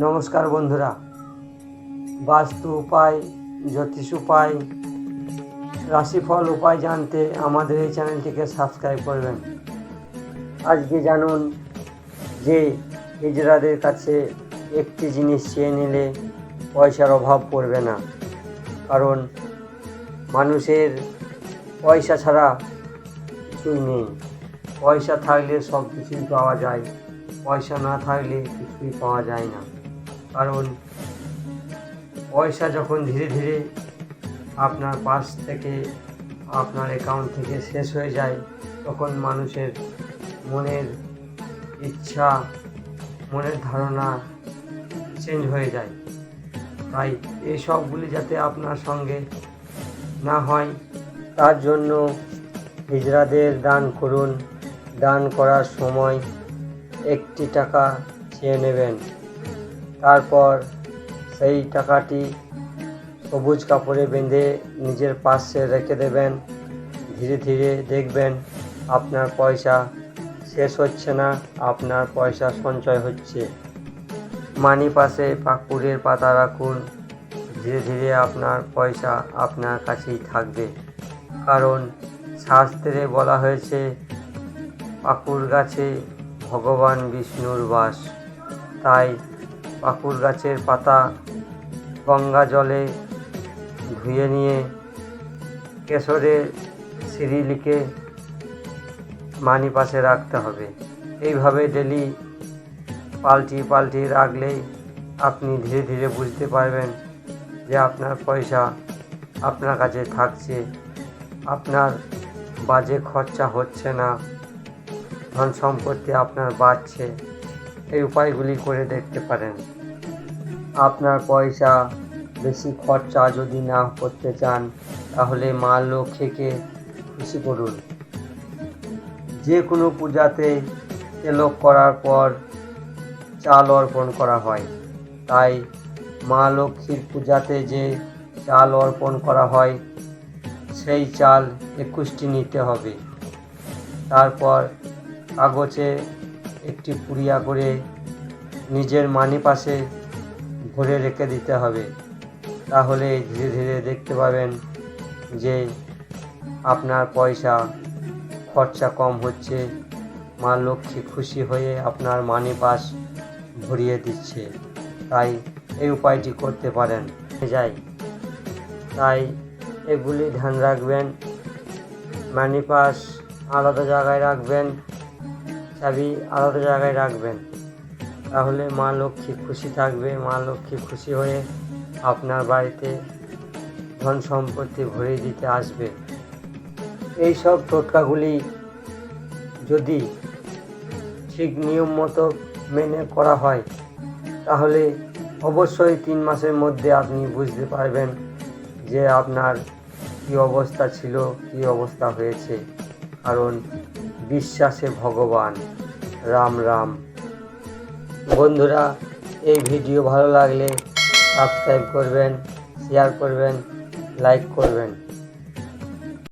নমস্কার বন্ধুরা। বাস্তু উপায়, জ্যোতিষ উপায়, রাশিফল উপায় জানতে আমাদের এই চ্যানেলটিকে সাবস্ক্রাইব করবেন। আজকে জানুন যে হিজড়াদের কাছে একটি জিনিস চেয়ে নিলে পয়সার অভাব পড়বে না। কারণ মানুষের পয়সা ছাড়া কিছুই নেই। পয়সা থাকলে সব কিছুই পাওয়া যায়, পয়সা না থাকলে কিছুই পাওয়া যায় না। কারণ পয়সা যখন ধীরে ধীরে আপনার পাশ থেকে আপনার অ্যাকাউন্ট থেকে শেষ হয়ে যায়, তখন মানুষের মনের ইচ্ছা, মনের ধারণা চেঞ্জ হয়ে যায়। তাই এই সবগুলি যাতে আপনার সঙ্গে না হয়, তার জন্য হিজড়াদের দান করুন। দান করার সময় একটি টাকা চেয়ে নেবেন। তারপর সেই টাকাটি সবুজ কাপড়ে বেঁধে নিজের পাশে রেখে দেবেন। ধীরে ধীরে দেখবেন আপনার পয়সা শেষ হচ্ছে না, আপনার পয়সা সঞ্চয় হচ্ছে। মানি পাশে পাকুড়ের পাতা রাখুন। ধীরে ধীরে আপনার পয়সা আপনার কাছেই থাকবে। কারণ শাস্ত্রে বলা হয়েছে পাকুর গাছে ভগবান বিষ্ণুর বাস। তাই পাকুর গাছের পাতা গঙ্গা জলে ধুয়ে নিয়ে কেশরে সিঁড়ি লিখে মানি পাশে রাখতে হবে। এইভাবে ডেলি পাল্টি পাল্টি রাখলেই আপনি ধীরে ধীরে বুঝতে পারবেন যে আপনার পয়সা আপনার কাছে থাকছে, আপনার বাজে খরচা হচ্ছে না, ধন সম্পত্তি আপনার বাড়ছে। এই উপায়গুলি করে দেখতে পারেন। আপনার পয়সা বেশি খরচা যদি না করতে চান, তাহলে মা লক্ষ্মীকে খুশি করুন। যে কোনো পূজাতে তেলক করার পর চাল অর্পণ করা হয়। তাই মা লক্ষ্মীর পূজাতে যে চাল অর্পণ করা হয়, সেই চাল একুশটি নিতে হবে। তারপর কাগজে একটি পুড়িয়া করে নিজের মানি পাশে ভরে রেখে দিতে হবে। তাহলে ধীরে ধীরে দেখতে পাবেন যে আপনার পয়সা খরচা কম হচ্ছে। মা লক্ষ্মী খুশি হয়ে আপনার মানি পাস ভরিয়ে দিচ্ছে। তাই এই উপায়টি করতে পারেন। যাই, তাই এগুলি ধ্যান রাখবেন। মানি পাস আলাদা জায়গায় রাখবেন, চাবি আলাদা জায়গায় রাখবেন। তাহলে মা লক্ষ্মী খুশি থাকবে। মা লক্ষ্মী খুশি হয়ে আপনার বাড়িতে ধন সম্পত্তি ভরিয়ে দিতে আসবে। এই সব টোটকাগুলি যদি ঠিক নিয়ম মতো মেনে করা হয়, তাহলে অবশ্যই তিন মাসের মধ্যে আপনি বুঝতে পারবেন যে আপনার কী অবস্থা ছিল, কী অবস্থা হয়েছে। কারণ বিশ্বাসে ভগবান। রাম রাম। বন্ধুরা এই ভিডিও ভালো লাগলে সাবস্ক্রাইব করবেন শেয়ার করবেন লাইক করবেন।